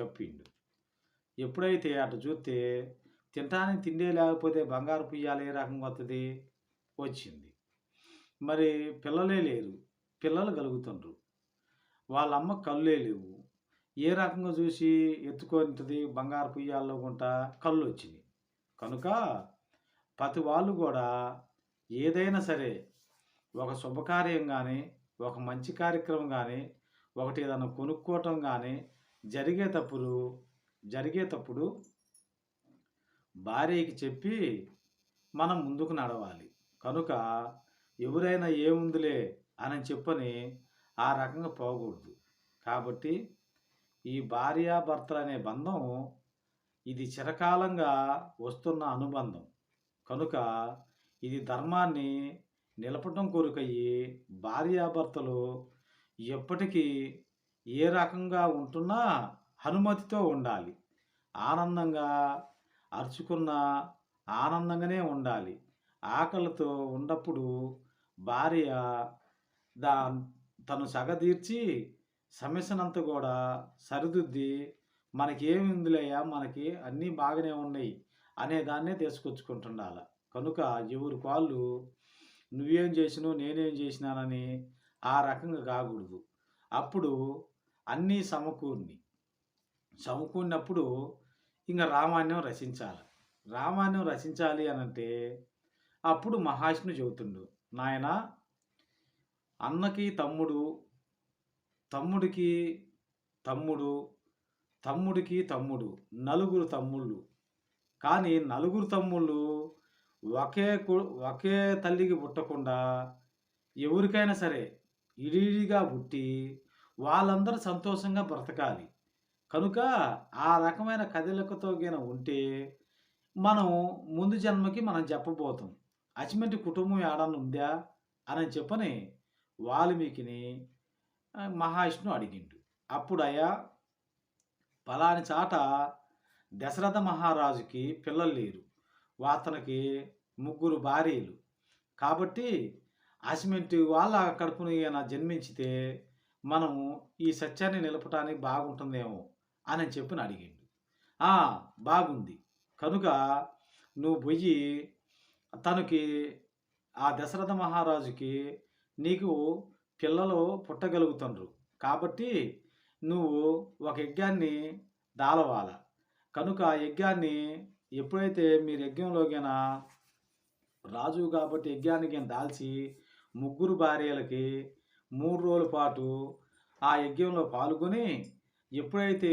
చెప్పిండు. ఎప్పుడైతే అటు చూస్తే తినటానికి తిండే లేకపోతే బంగారు పుయ్యాలు ఏ రకంగా వస్తుంది వచ్చింది. మరి పిల్లలే లేరు. పిల్లలు కలుగుతుండ్రు. వాళ్ళ అమ్మ కళ్ళే లేవు. ఏ రకంగా చూసి ఎత్తుకుంటుంది బంగారు పుయ్యాల్లో గుంట? కళ్ళు వచ్చినాయి. కనుక ప్రతి వాళ్ళు కూడా ఏదైనా సరే ఒక శుభకార్యం కానీ ఒక మంచి కార్యక్రమం కానీ ఒకటి ఏదైనా కొనుక్కోవటం కానీ జరిగేటప్పుడు జరిగేటప్పుడు భార్యకి చెప్పి మనం ముందుకు నడవాలి. కనుక ఎవరైనా ఏముందిలే అని చెప్పని ఆ రకంగా పోకూడదు. కాబట్టి ఈ భార్యాభర్తలు అనే బంధం ఇది చిరకాలంగా వస్తున్న అనుబంధం. కనుక ఇది ధర్మాన్ని నిలపటం కొరకయ్యి భార్యాభర్తలు ఎప్పటికీ ఏ రకంగా ఉంటున్నా అనుమతితో ఉండాలి. ఆనందంగా అరుచుకున్న ఆనందంగానే ఉండాలి. ఆకలితో ఉన్నప్పుడు భార్య దా తను సగదీర్చి సమస్యనంతా కూడా సరిదిద్ది మనకి ఏమి ఉందిలేయా మనకి అన్నీ బాగానే ఉన్నాయి అనే దాన్నే తీసుకొచ్చుకుంటుండాల. కనుక ఎవరి వాళ్ళు నువ్వేం చేసినావు నేనేం చేసినానని ఆ రకంగా కాకూడదు. అప్పుడు అన్నీ సమకూర్ని. సమకూరినప్పుడు ఇంకా రామాయణం రచించాలి. రామాయణం రచించాలి అని అంటే అప్పుడు మహాష్ణు చెబుతుండు నాయన అన్నకి తమ్ముడు తమ్ముడికి తమ్ముడు తమ్ముడికి తమ్ముడు నలుగురు తమ్ముళ్ళు. కానీ నలుగురు తమ్ముళ్ళు ఒకే కు- ఒకే తల్లికి పుట్టకుండా ఎవరికైనా సరే ఇడిగా పుట్టి వాళ్ళందరూ సంతోషంగా బ్రతకాలి. కనుక ఆ రకమైన కదలికతో గిన ఉంటే మనం ముందు జన్మకి మనం చెప్పబోతాం. అచిమెంటి కుటుంబం ఏడన్నా ఉందా? అని చెప్పని వాల్మీకిని మహావిష్ణు అడిగిండు. అప్పుడు అయ్యా పలాని చాట దశరథ మహారాజుకి పిల్లలు లేరు. అతనికి ముగ్గురు భార్యలు. కాబట్టి అసిమెంట్ వాళ్ళ కడుపున జన్మించితే మనం ఈ సత్యాన్ని నిలపటానికి బాగుంటుందేమో అని చెప్పి అడిగిండు బాగుంది. కనుక నువ్వు పోయి తనకి ఆ దశరథ మహారాజుకి నీకు పిల్లలు పుట్టగలుగుతుండ్రు. కాబట్టి నువ్వు ఒక యజ్ఞాన్ని దాలవాల. కనుక ఆ యజ్ఞాన్ని ఎప్పుడైతే మీరు యజ్ఞంలోకైనా రాజు కాబట్టి యజ్ఞానికి దాల్చి ముగ్గురు భార్యలకి మూడు రోజుల పాటు ఆ యజ్ఞంలో పాల్గొని ఎప్పుడైతే